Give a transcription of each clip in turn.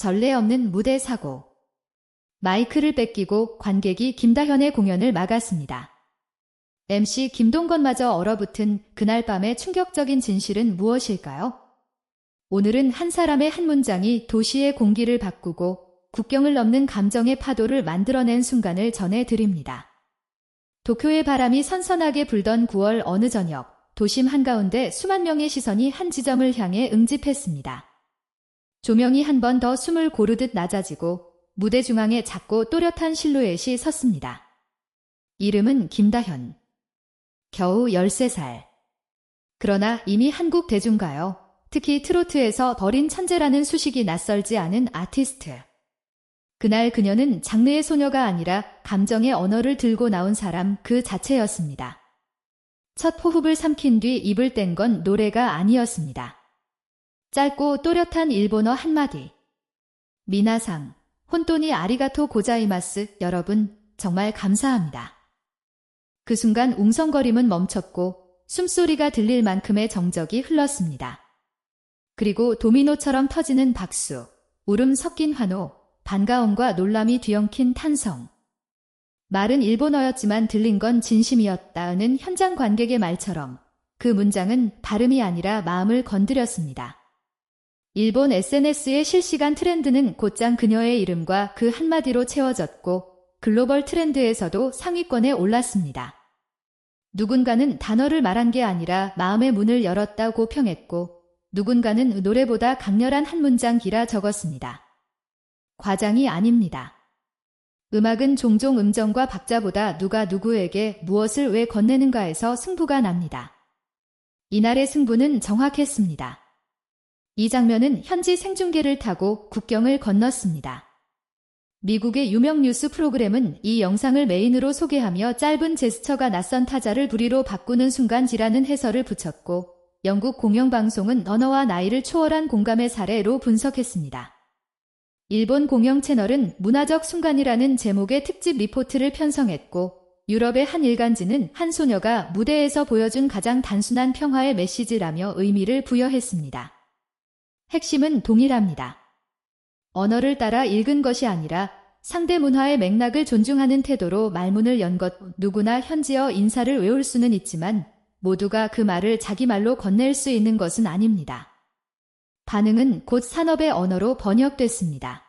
전례 없는 무대 사고. 마이크를 뺏기고 관객이 김다현의 공연을 막았습니다. MC 김동건마저 얼어붙은 그날 밤의 충격적인 진실은 무엇일까요? 오늘은 한 사람의 한 문장이 도시의 공기를 바꾸고 국경을 넘는 감정의 파도를 만들어낸 순간을 전해드립니다. 도쿄의 바람이 선선하게 불던 9월 어느 저녁, 도심 한가운데 수만 명의 시선이 한 지점을 향해 응집했습니다. 조명이 한 번 더 숨을 고르듯 낮아지고 무대 중앙에 작고 또렷한 실루엣이 섰습니다. 이름은 김다현. 겨우 13살. 그러나 이미 한국 대중가요, 특히 트로트에서 버린 천재라는 수식이 낯설지 않은 아티스트. 그날 그녀는 장르의 소녀가 아니라 감정의 언어를 들고 나온 사람 그 자체였습니다. 첫 호흡을 삼킨 뒤 입을 뗀 건 노래가 아니었습니다. 짧고 또렷한 일본어 한마디. 미나상, 혼돈이 아리가토 고자이마스, 여러분, 정말 감사합니다. 그 순간 웅성거림은 멈췄고 숨소리가 들릴 만큼의 정적이 흘렀습니다. 그리고 도미노처럼 터지는 박수, 울음 섞인 환호, 반가움과 놀람이 뒤엉킨 탄성. 말은 일본어였지만 들린 건 진심이었다는 현장 관객의 말처럼 그 문장은 발음이 아니라 마음을 건드렸습니다. 일본 SNS의 실시간 트렌드는 곧장 그녀의 이름과 그 한마디로 채워졌고 글로벌 트렌드에서도 상위권에 올랐습니다. 누군가는 단어를 말한 게 아니라 마음의 문을 열었다고 평했고 누군가는 노래보다 강렬한 한 문장 기라 적었습니다. 과장이 아닙니다. 음악은 종종 음정과 박자보다 누가 누구에게 무엇을 왜 건네는가에서 승부가 납니다. 이날의 승부는 정확했습니다. 이 장면은 현지 생중계를 타고 국경을 건넜습니다. 미국의 유명 뉴스 프로그램은 이 영상을 메인으로 소개하며 짧은 제스처가 낯선 타자를 부리로 바꾸는 순간지라는 해설을 붙였고 영국 공영방송은 언어와 나이를 초월한 공감의 사례로 분석했습니다. 일본 공영 채널은 문화적 순간이라는 제목의 특집 리포트를 편성했고 유럽의 한 일간지는 한 소녀가 무대에서 보여준 가장 단순한 평화의 메시지라며 의미를 부여했습니다. 핵심은 동일합니다. 언어를 따라 읽은 것이 아니라 상대 문화의 맥락을 존중하는 태도로 말문을 연 것 누구나 현지어 인사를 외울 수는 있지만 모두가 그 말을 자기 말로 건넬 수 있는 것은 아닙니다. 반응은 곧 산업의 언어로 번역됐습니다.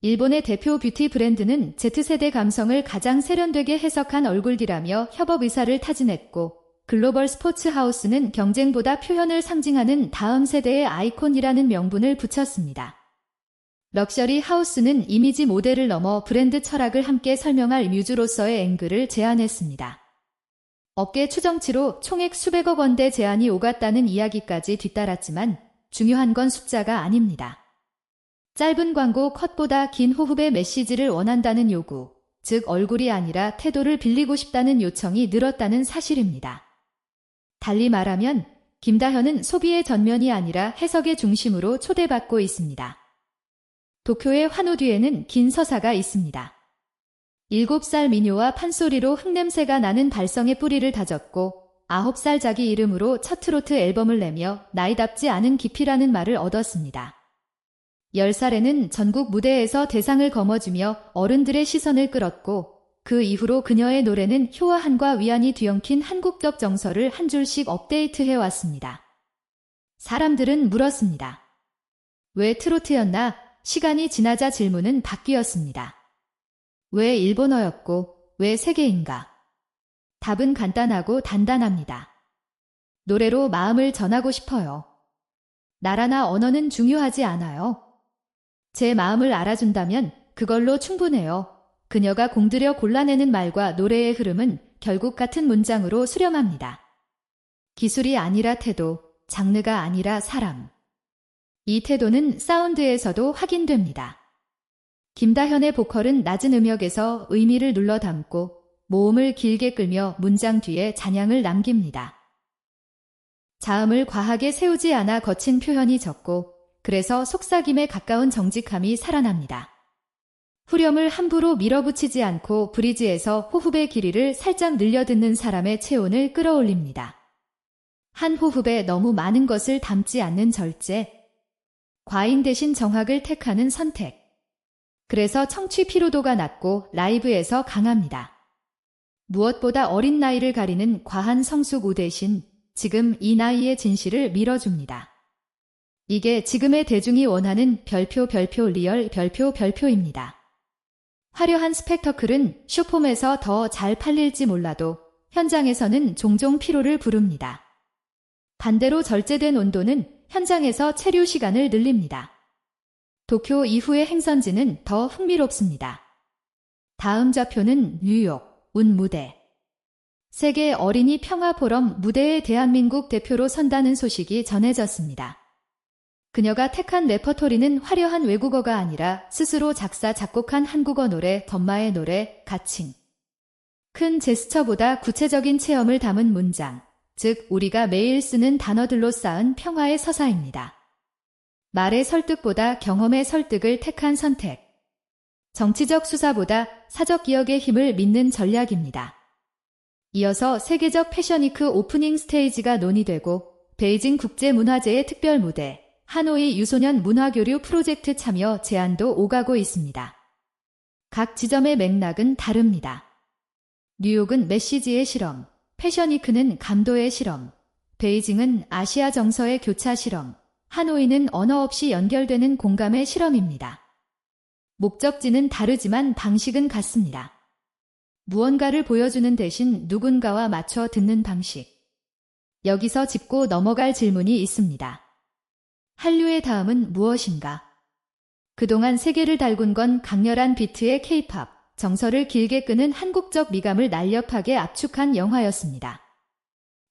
일본의 대표 뷰티 브랜드는 Z세대 감성을 가장 세련되게 해석한 얼굴이라며 협업 의사를 타진했고 글로벌 스포츠 하우스는 경쟁보다 표현을 상징하는 다음 세대의 아이콘이라는 명분을 붙였습니다. 럭셔리 하우스는 이미지 모델을 넘어 브랜드 철학을 함께 설명할 뮤즈로서의 앵글을 제안했습니다. 업계 추정치로 총액 수백억 원대 제안이 오갔다는 이야기까지 뒤따랐지만 중요한 건 숫자가 아닙니다. 짧은 광고 컷보다 긴 호흡의 메시지를 원한다는 요구, 즉 얼굴이 아니라 태도를 빌리고 싶다는 요청이 늘었다는 사실입니다. 달리 말하면 김다현은 소비의 전면이 아니라 해석의 중심으로 초대받고 있습니다. 도쿄의 환호 뒤에는 긴 서사가 있습니다. 7살 미녀와 판소리로 흙냄새가 나는 발성의 뿌리를 다졌고 9살 자기 이름으로 첫 트로트 앨범을 내며 나이답지 않은 깊이라는 말을 얻었습니다. 10살에는 전국 무대에서 대상을 거머쥐며 어른들의 시선을 끌었고 그 이후로 그녀의 노래는 효화한과 위안이 뒤엉킨 한국적 정서를 한 줄씩 업데이트해 왔습니다. 사람들은 물었습니다. 왜 트로트였나? 시간이 지나자 질문은 바뀌었습니다. 왜 일본어였고 왜 세계인가? 답은 간단하고 단단합니다. 노래로 마음을 전하고 싶어요. 나라나 언어는 중요하지 않아요. 제 마음을 알아준다면 그걸로 충분해요. 그녀가 공들여 골라내는 말과 노래의 흐름은 결국 같은 문장으로 수렴합니다. 기술이 아니라 태도, 장르가 아니라 사람. 이 태도는 사운드에서도 확인됩니다. 김다현의 보컬은 낮은 음역에서 의미를 눌러 담고 모음을 길게 끌며 문장 뒤에 잔향을 남깁니다. 자음을 과하게 세우지 않아 거친 표현이 적고 그래서 속삭임에 가까운 정직함이 살아납니다. 후렴을 함부로 밀어붙이지 않고 브리지에서 호흡의 길이를 살짝 늘려 듣는 사람의 체온을 끌어올립니다. 한 호흡에 너무 많은 것을 담지 않는 절제, 과잉 대신 정확을 택하는 선택. 그래서 청취 피로도가 낮고 라이브에서 강합니다. 무엇보다 어린 나이를 가리는 과한 성숙 대신 지금 이 나이의 진실을 밀어줍니다. 이게 지금의 대중이 원하는 별표 별표 리얼 별표 별표입니다. 화려한 스펙터클은 쇼폼에서 더 잘 팔릴지 몰라도 현장에서는 종종 피로를 부릅니다. 반대로 절제된 온도는 현장에서 체류 시간을 늘립니다. 도쿄 이후의 행선지는 더 흥미롭습니다. 다음 좌표는 뉴욕, 운 무대. 세계 어린이 평화 포럼 무대에 대한민국 대표로 선다는 소식이 전해졌습니다. 그녀가 택한 레퍼토리는 화려한 외국어가 아니라 스스로 작사, 작곡한 한국어 노래, 덤마의 노래, 가칭. 큰 제스처보다 구체적인 체험을 담은 문장, 즉, 우리가 매일 쓰는 단어들로 쌓은 평화의 서사입니다. 말의 설득보다 경험의 설득을 택한 선택. 정치적 수사보다 사적 기억의 힘을 믿는 전략입니다. 이어서 세계적 패션위크 오프닝 스테이지가 논의되고 베이징 국제문화제의 특별 무대, 하노이 유소년 문화교류 프로젝트 참여 제안도 오가고 있습니다. 각 지점의 맥락은 다릅니다. 뉴욕은 메시지의 실험, 패션위크는 감도의 실험, 베이징은 아시아 정서의 교차 실험, 하노이는 언어 없이 연결되는 공감의 실험입니다. 목적지는 다르지만 방식은 같습니다. 무언가를 보여주는 대신 누군가와 맞춰 듣는 방식. 여기서 짚고 넘어갈 질문이 있습니다. 한류의 다음은 무엇인가? 그동안 세계를 달군 건 강렬한 비트의 케이팝, 정서를 길게 끄는 한국적 미감을 날렵하게 압축한 영화였습니다.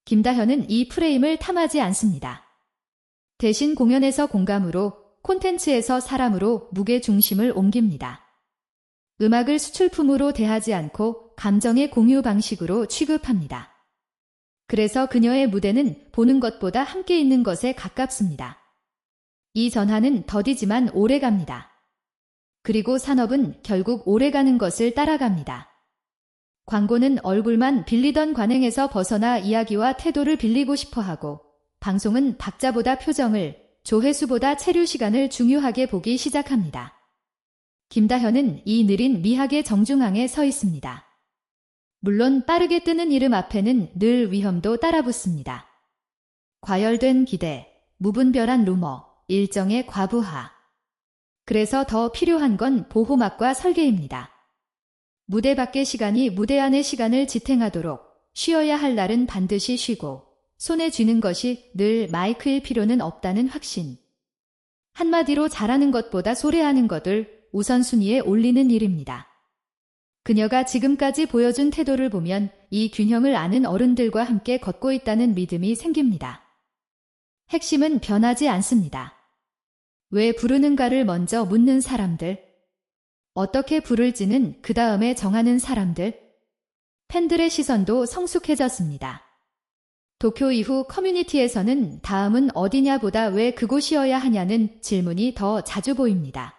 김다현은 이 프레임을 탐하지 않습니다. 대신 공연에서 공감으로, 콘텐츠에서 사람으로 무게 중심을 옮깁니다. 음악을 수출품으로 대하지 않고 감정의 공유 방식으로 취급합니다. 그래서 그녀의 무대는 보는 것보다 함께 있는 것에 가깝습니다. 이 전환은 더디지만 오래 갑니다. 그리고 산업은 결국 오래 가는 것을 따라갑니다. 광고는 얼굴만 빌리던 관행에서 벗어나 이야기와 태도를 빌리고 싶어 하고, 방송은 박자보다 표정을, 조회수보다 체류 시간을 중요하게 보기 시작합니다. 김다현은 이 느린 미학의 정중앙에 서 있습니다. 물론 빠르게 뜨는 이름 앞에는 늘 위험도 따라붙습니다. 과열된 기대, 무분별한 루머, 일정의 과부하. 그래서 더 필요한 건 보호막과 설계입니다. 무대 밖의 시간이 무대 안의 시간을 지탱하도록 쉬어야 할 날은 반드시 쉬고 손에 쥐는 것이 늘 마이크일 필요는 없다는 확신. 한마디로 잘하는 것보다 소리하는 것을 우선순위에 올리는 일입니다. 그녀가 지금까지 보여준 태도를 보면 이 균형을 아는 어른들과 함께 걷고 있다는 믿음이 생깁니다. 핵심은 변하지 않습니다. 왜 부르는가를 먼저 묻는 사람들. 어떻게 부를지는 그 다음에 정하는 사람들. 팬들의 시선도 성숙해졌습니다. 도쿄 이후 커뮤니티에서는 다음은 어디냐보다 왜 그곳이어야 하냐는 질문이 더 자주 보입니다.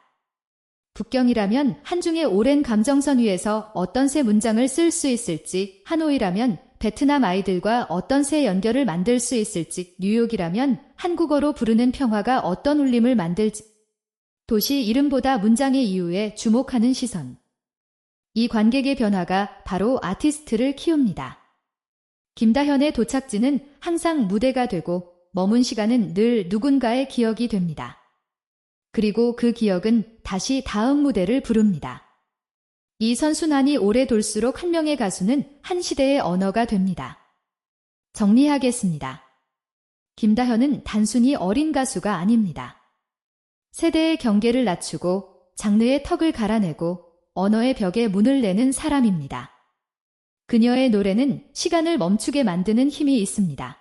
북경이라면 한중의 오랜 감정선 위에서 어떤 새 문장을 쓸 수 있을지, 하노이라면 베트남 아이들과 어떤 새 연결을 만들 수 있을지, 뉴욕이라면 한국어로 부르는 평화가 어떤 울림을 만들지, 도시 이름보다 문장의 이유에 주목하는 시선. 이 관객의 변화가 바로 아티스트를 키웁니다. 김다현의 도착지는 항상 무대가 되고 머문 시간은 늘 누군가의 기억이 됩니다. 그리고 그 기억은 다시 다음 무대를 부릅니다. 이 선순환이 오래 돌수록 한 명의 가수는 한 시대의 언어가 됩니다. 정리하겠습니다. 김다현은 단순히 어린 가수가 아닙니다. 세대의 경계를 낮추고 장르의 턱을 갈아내고 언어의 벽에 문을 내는 사람입니다. 그녀의 노래는 시간을 멈추게 만드는 힘이 있습니다.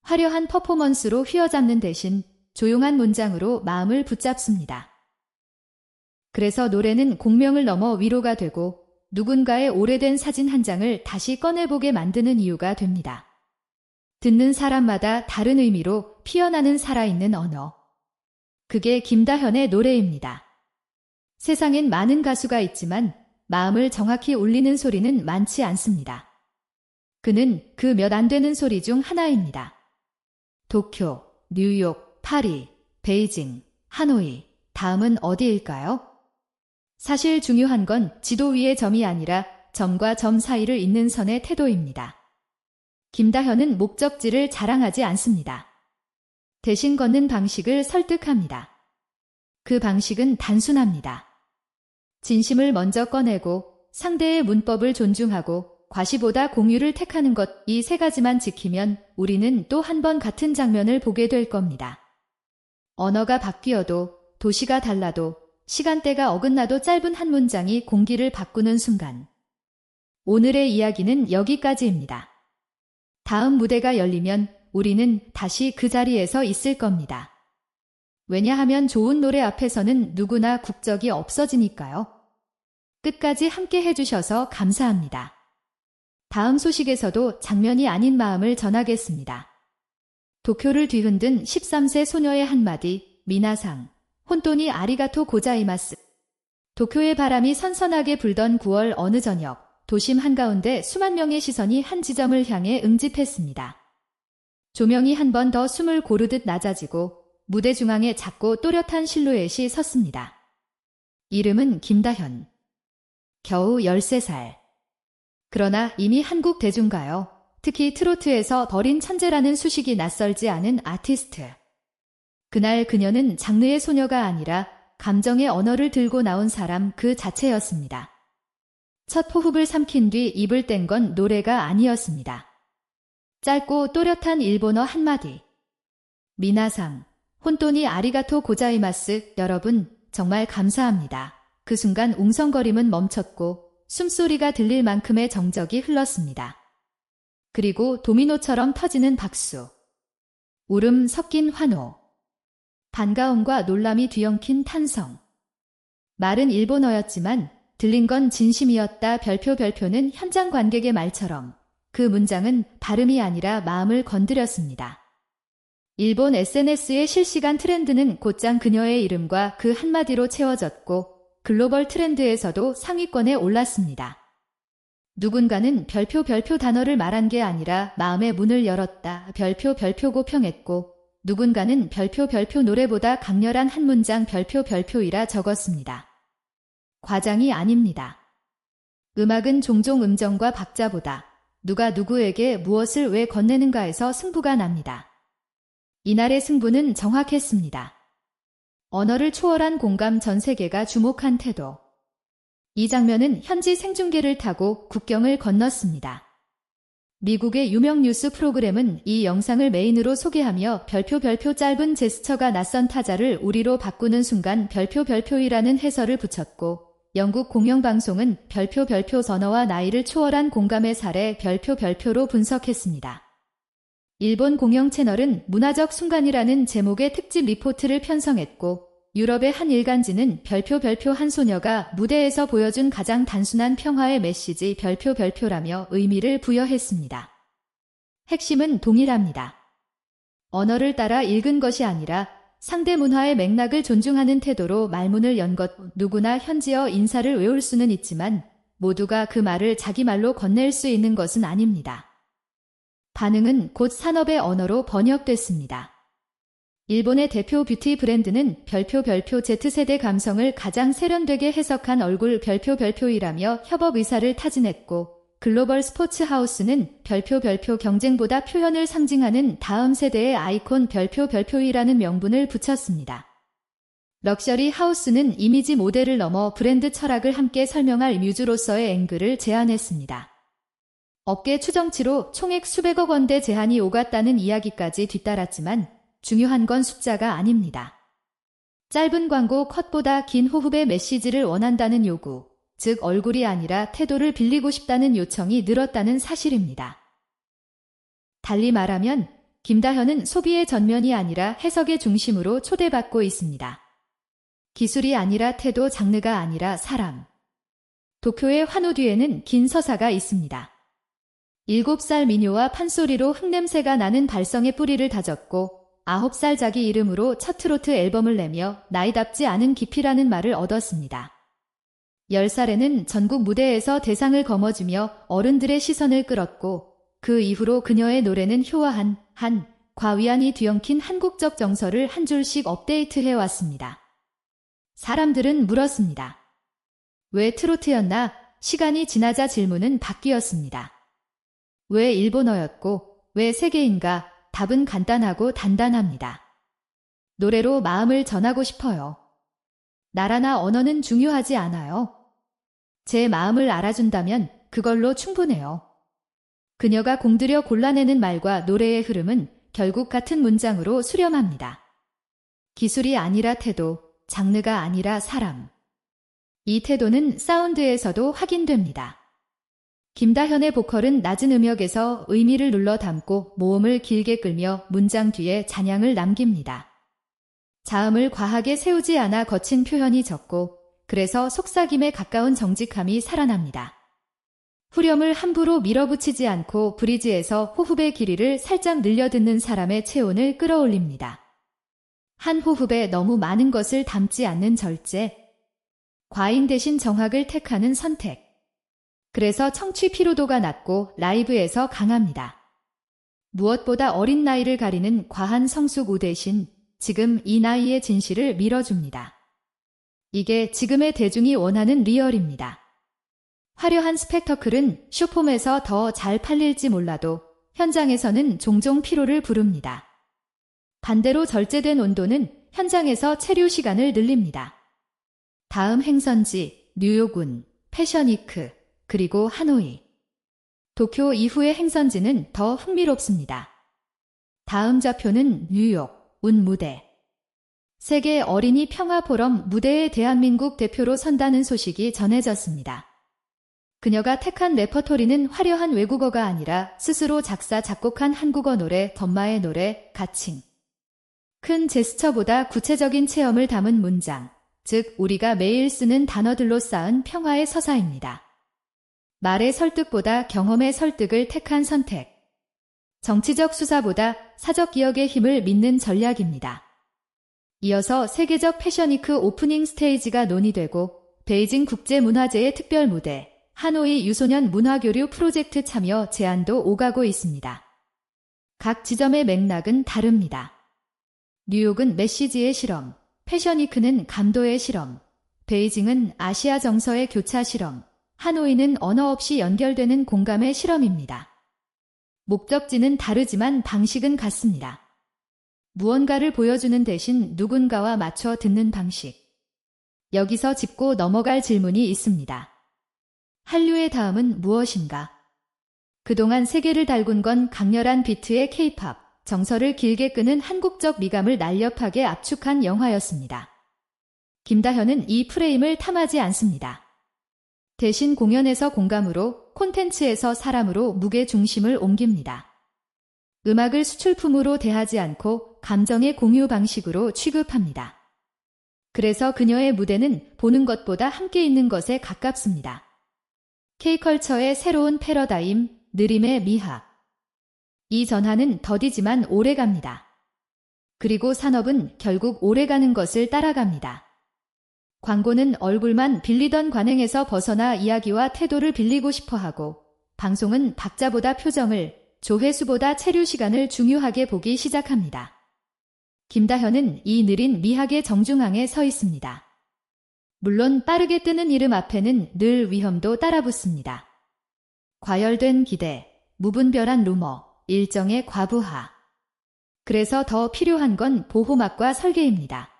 화려한 퍼포먼스로 휘어잡는 대신 조용한 문장으로 마음을 붙잡습니다. 그래서 노래는 공명을 넘어 위로가 되고 누군가의 오래된 사진 한 장을 다시 꺼내보게 만드는 이유가 됩니다. 듣는 사람마다 다른 의미로 피어나는 살아있는 언어. 그게 김다현의 노래입니다. 세상엔 많은 가수가 있지만 마음을 정확히 울리는 소리는 많지 않습니다. 그는 그 몇 안 되는 소리 중 하나입니다. 도쿄, 뉴욕, 파리, 베이징, 하노이. 다음은 어디일까요? 사실 중요한 건 지도 위의 점이 아니라 점과 점 사이를 잇는 선의 태도입니다. 김다현은 목적지를 자랑하지 않습니다. 대신 걷는 방식을 설득합니다. 그 방식은 단순합니다. 진심을 먼저 꺼내고 상대의 문법을 존중하고 과시보다 공유를 택하는 것 이 세 가지만 지키면 우리는 또 한 번 같은 장면을 보게 될 겁니다. 언어가 바뀌어도 도시가 달라도 시간대가 어긋나도 짧은 한 문장이 공기를 바꾸는 순간. 오늘의 이야기는 여기까지입니다. 다음 무대가 열리면 우리는 다시 그 자리에서 있을 겁니다. 왜냐하면 좋은 노래 앞에서는 누구나 국적이 없어지니까요. 끝까지 함께 해주셔서 감사합니다. 다음 소식에서도 장면이 아닌 마음을 전하겠습니다. 도쿄를 뒤흔든 13세 소녀의 한마디, 미나상, 혼돈이 아리가토 고자이마스. 도쿄의 바람이 선선하게 불던 9월 어느 저녁, 도심 한가운데 수만 명의 시선이 한 지점을 향해 응집했습니다. 조명이 한 번 더 숨을 고르듯 낮아지고 무대 중앙에 작고 또렷한 실루엣이 섰습니다. 이름은 김다현. 겨우 13살. 그러나 이미 한국 대중가요, 특히 트로트에서 버린 천재라는 수식이 낯설지 않은 아티스트. 그날 그녀는 장르의 소녀가 아니라 감정의 언어를 들고 나온 사람 그 자체였습니다. 첫 호흡을 삼킨 뒤 입을 뗀 건 노래가 아니었습니다. 짧고 또렷한 일본어 한마디. 미나상, 혼돈이 아리가토 고자이마스, 여러분, 정말 감사합니다. 그 순간 웅성거림은 멈췄고 숨소리가 들릴 만큼의 정적이 흘렀습니다. 그리고 도미노처럼 터지는 박수. 울음 섞인 환호. 반가움과 놀람이 뒤엉킨 탄성. 말은 일본어였지만 들린 건 진심이었다 별표 별표는 현장 관객의 말처럼 그 문장은 발음이 아니라 마음을 건드렸습니다. 일본 SNS의 실시간 트렌드는 곧장 그녀의 이름과 그 한마디로 채워졌고 글로벌 트렌드에서도 상위권에 올랐습니다. 누군가는 별표 별표 단어를 말한 게 아니라 마음의 문을 열었다 별표 별표고 평했고 누군가는 별표 별표 노래보다 강렬한 한 문장 별표 별표이라 적었습니다. 과장이 아닙니다. 음악은 종종 음정과 박자보다 누가 누구에게 무엇을 왜 건네는가에서 승부가 납니다. 이날의 승부는 정확했습니다. 언어를 초월한 공감 전 세계가 주목한 태도. 이 장면은 현지 생중계를 타고 국경을 건넜습니다. 미국의 유명 뉴스 프로그램은 이 영상을 메인으로 소개하며 별표 별표 짧은 제스처가 낯선 타자를 우리로 바꾸는 순간 별표 별표이라는 해설을 붙였고 영국 공영방송은 별표 별표 선어와 나이를 초월한 공감의 사례 별표 별표로 분석했습니다. 일본 공영 채널은 문화적 순간이라는 제목의 특집 리포트를 편성했고 유럽의 한 일간지는 별표 별표 한 소녀가 무대에서 보여준 가장 단순한 평화의 메시지 별표 별표라며 의미를 부여했습니다. 핵심은 동일합니다. 언어를 따라 읽은 것이 아니라 상대 문화의 맥락을 존중하는 태도로 말문을 연 것 누구나 현지어 인사를 외울 수는 있지만 모두가 그 말을 자기 말로 건넬 수 있는 것은 아닙니다. 반응은 곧 산업의 언어로 번역됐습니다. 일본의 대표 뷰티 브랜드는 별표 별표 Z세대 감성을 가장 세련되게 해석한 얼굴 별표 별표이라며 협업 의사를 타진했고 글로벌 스포츠 하우스는 별표 별표 경쟁보다 표현을 상징하는 다음 세대의 아이콘 별표 별표이라는 명분을 붙였습니다. 럭셔리 하우스는 이미지 모델을 넘어 브랜드 철학을 함께 설명할 뮤즈로서의 앵글을 제안했습니다. 업계 추정치로 총액 수백억 원대 제한이 오갔다는 이야기까지 뒤따랐지만 중요한 건 숫자가 아닙니다. 짧은 광고 컷보다 긴 호흡의 메시지를 원한다는 요구, 즉 얼굴이 아니라 태도를 빌리고 싶다는 요청이 늘었다는 사실입니다. 달리 말하면 김다현은 소비의 전면이 아니라 해석의 중심으로 초대받고 있습니다. 기술이 아니라 태도, 장르가 아니라 사람. 도쿄의 환호 뒤에는 긴 서사가 있습니다. 7살 미녀와 판소리로 흙냄새가 나는 발성의 뿌리를 다졌고 9살 자기 이름으로 첫 트로트 앨범을 내며 나이답지 않은 깊이라는 말을 얻었습니다. 10살에는 전국 무대에서 대상을 거머쥐며 어른들의 시선을 끌었고 그 이후로 그녀의 노래는 효화한 한 과위안이 뒤엉킨 한국적 정서를 한 줄씩 업데이트해 왔습니다. 사람들은 물었습니다. 왜 트로트였나? 시간이 지나자 질문은 바뀌었습니다. 왜 일본어였고, 왜 세계인가? 답은 간단하고 단단합니다. 노래로 마음을 전하고 싶어요. 나라나 언어는 중요하지 않아요. 제 마음을 알아준다면 그걸로 충분해요. 그녀가 공들여 골라내는 말과 노래의 흐름은 결국 같은 문장으로 수렴합니다. 기술이 아니라 태도, 장르가 아니라 사람. 이 태도는 사운드에서도 확인됩니다. 김다현의 보컬은 낮은 음역에서 의미를 눌러 담고 모음을 길게 끌며 문장 뒤에 잔향을 남깁니다. 자음을 과하게 세우지 않아 거친 표현이 적고 그래서 속삭임에 가까운 정직함이 살아납니다. 후렴을 함부로 밀어붙이지 않고 브리지에서 호흡의 길이를 살짝 늘려 듣는 사람의 체온을 끌어올립니다. 한 호흡에 너무 많은 것을 담지 않는 절제. 과잉 대신 정확을 택하는 선택. 그래서 청취 피로도가 낮고 라이브에서 강합니다. 무엇보다 어린 나이를 가리는 과한 성숙 우 대신 지금 이 나이의 진실을 밀어줍니다. 이게 지금의 대중이 원하는 리얼입니다. 화려한 스펙터클은 쇼폼에서 더 잘 팔릴지 몰라도 현장에서는 종종 피로를 부릅니다. 반대로 절제된 온도는 현장에서 체류 시간을 늘립니다. 다음 행선지 뉴욕은 패션위크 그리고 하노이. 도쿄 이후의 행선지는 더 흥미롭습니다. 다음 좌표는 뉴욕 운 무대. 세계 어린이 평화 포럼 무대에 대한민국 대표로 선다는 소식이 전해졌습니다. 그녀가 택한 레퍼토리는 화려한 외국어가 아니라 스스로 작사, 작곡한 한국어 노래, 덤마의 노래, 가칭. 큰 제스처보다 구체적인 체험을 담은 문장, 즉, 우리가 매일 쓰는 단어들로 쌓은 평화의 서사입니다. 말의 설득보다 경험의 설득을 택한 선택. 정치적 수사보다 사적 기억의 힘을 믿는 전략입니다. 이어서 세계적 패션위크 오프닝 스테이지가 논의되고 베이징 국제문화제의 특별 무대, 하노이 유소년 문화교류 프로젝트 참여 제안도 오가고 있습니다. 각 지점의 맥락은 다릅니다. 뉴욕은 메시지의 실험, 패션위크는 감도의 실험, 베이징은 아시아 정서의 교차 실험, 하노이는 언어 없이 연결되는 공감의 실험입니다. 목적지는 다르지만 방식은 같습니다. 무언가를 보여주는 대신 누군가와 맞춰 듣는 방식. 여기서 짚고 넘어갈 질문이 있습니다. 한류의 다음은 무엇인가? 그동안 세계를 달군 건 강렬한 비트의 케이팝, 정서를 길게 끄는 한국적 미감을 날렵하게 압축한 영화였습니다. 김다현은 이 프레임을 탐하지 않습니다. 대신 공연에서 공감으로, 콘텐츠에서 사람으로 무게 중심을 옮깁니다. 음악을 수출품으로 대하지 않고 감정의 공유 방식으로 취급합니다. 그래서 그녀의 무대는 보는 것보다 함께 있는 것에 가깝습니다. K컬처의 새로운 패러다임, 느림의 미학. 이 전환은 더디지만 오래갑니다. 그리고 산업은 결국 오래가는 것을 따라갑니다. 광고는 얼굴만 빌리던 관행에서 벗어나 이야기와 태도를 빌리고 싶어 하고, 방송은 박자보다 표정을, 조회수보다 체류 시간을 중요하게 보기 시작합니다. 김다현은 이 느린 미학의 정중앙에 서 있습니다. 물론 빠르게 뜨는 이름 앞에는 늘 위험도 따라붙습니다. 과열된 기대, 무분별한 루머, 일정의 과부하. 그래서 더 필요한 건 보호막과 설계입니다.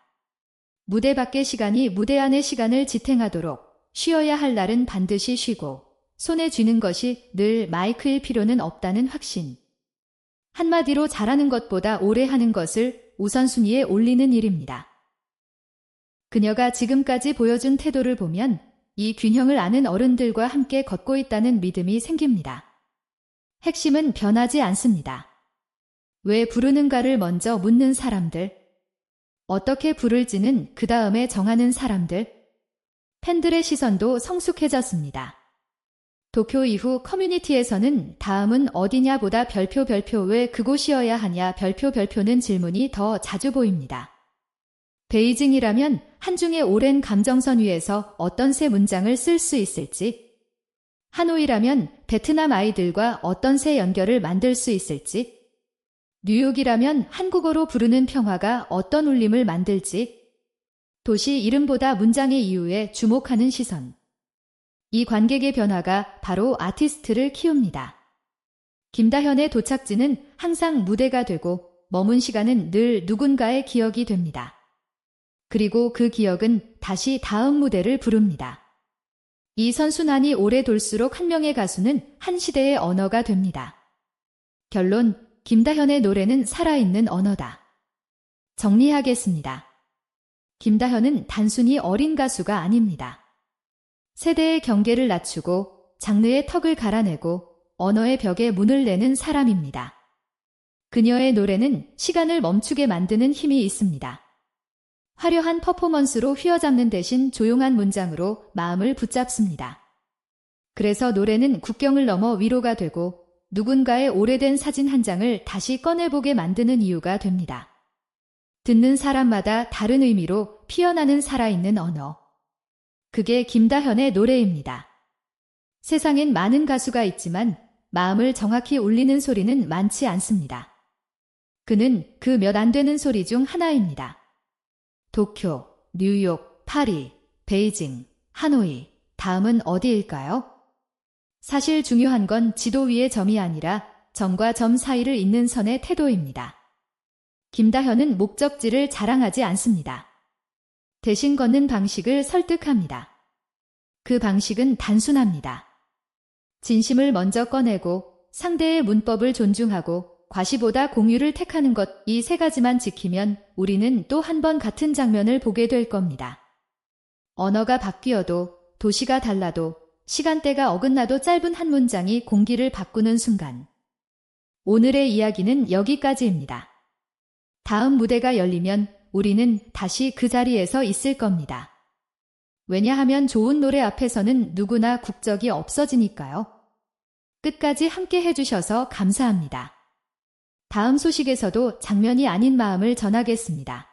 무대 밖의 시간이 무대 안의 시간을 지탱하도록 쉬어야 할 날은 반드시 쉬고 손에 쥐는 것이 늘 마이크일 필요는 없다는 확신. 한마디로 잘하는 것보다 오래 하는 것을 우선순위에 올리는 일입니다. 그녀가 지금까지 보여준 태도를 보면 이 균형을 아는 어른들과 함께 걷고 있다는 믿음이 생깁니다. 핵심은 변하지 않습니다. 왜 부르는가를 먼저 묻는 사람들, 어떻게 부를지는 그 다음에 정하는 사람들, 팬들의 시선도 성숙해졌습니다. 도쿄 이후 커뮤니티에서는 다음은 어디냐 보다 별표 별표 왜 그곳이어야 하냐 별표 별표는 질문이 더 자주 보입니다. 베이징이라면 한중의 오랜 감정선 위에서 어떤 새 문장을 쓸 수 있을지, 하노이라면 베트남 아이들과 어떤 새 연결을 만들 수 있을지, 뉴욕이라면 한국어로 부르는 평화가 어떤 울림을 만들지? 도시 이름보다 문장의 이유에 주목하는 시선. 이 관객의 변화가 바로 아티스트를 키웁니다. 김다현의 도착지는 항상 무대가 되고 머문 시간은 늘 누군가의 기억이 됩니다. 그리고 그 기억은 다시 다음 무대를 부릅니다. 이 선순환이 오래 돌수록 한 명의 가수는 한 시대의 언어가 됩니다. 결론, 김다현의 노래는 살아있는 언어다. 정리하겠습니다. 김다현은 단순히 어린 가수가 아닙니다. 세대의 경계를 낮추고 장르의 턱을 갈아내고 언어의 벽에 문을 내는 사람입니다. 그녀의 노래는 시간을 멈추게 만드는 힘이 있습니다. 화려한 퍼포먼스로 휘어잡는 대신 조용한 문장으로 마음을 붙잡습니다. 그래서 노래는 국경을 넘어 위로가 되고 누군가의 오래된 사진 한 장을 다시 꺼내보게 만드는 이유가 됩니다. 듣는 사람마다 다른 의미로 피어나는 살아있는 언어. 그게 김다현의 노래입니다. 세상엔 많은 가수가 있지만 마음을 정확히 울리는 소리는 많지 않습니다. 그는 그 몇 안 되는 소리 중 하나입니다. 도쿄, 뉴욕, 파리, 베이징, 하노이, 다음은 어디일까요? 사실 중요한 건 지도 위의 점이 아니라 점과 점 사이를 잇는 선의 태도입니다. 김다현은 목적지를 자랑하지 않습니다. 대신 걷는 방식을 설득합니다. 그 방식은 단순합니다. 진심을 먼저 꺼내고 상대의 문법을 존중하고 과시보다 공유를 택하는 것 이 세 가지만 지키면 우리는 또 한 번 같은 장면을 보게 될 겁니다. 언어가 바뀌어도 도시가 달라도 시간대가 어긋나도 짧은 한 문장이 공기를 바꾸는 순간. 오늘의 이야기는 여기까지입니다. 다음 무대가 열리면 우리는 다시 그 자리에서 있을 겁니다. 왜냐하면 좋은 노래 앞에서는 누구나 국적이 없어지니까요. 끝까지 함께 해주셔서 감사합니다. 다음 소식에서도 장면이 아닌 마음을 전하겠습니다.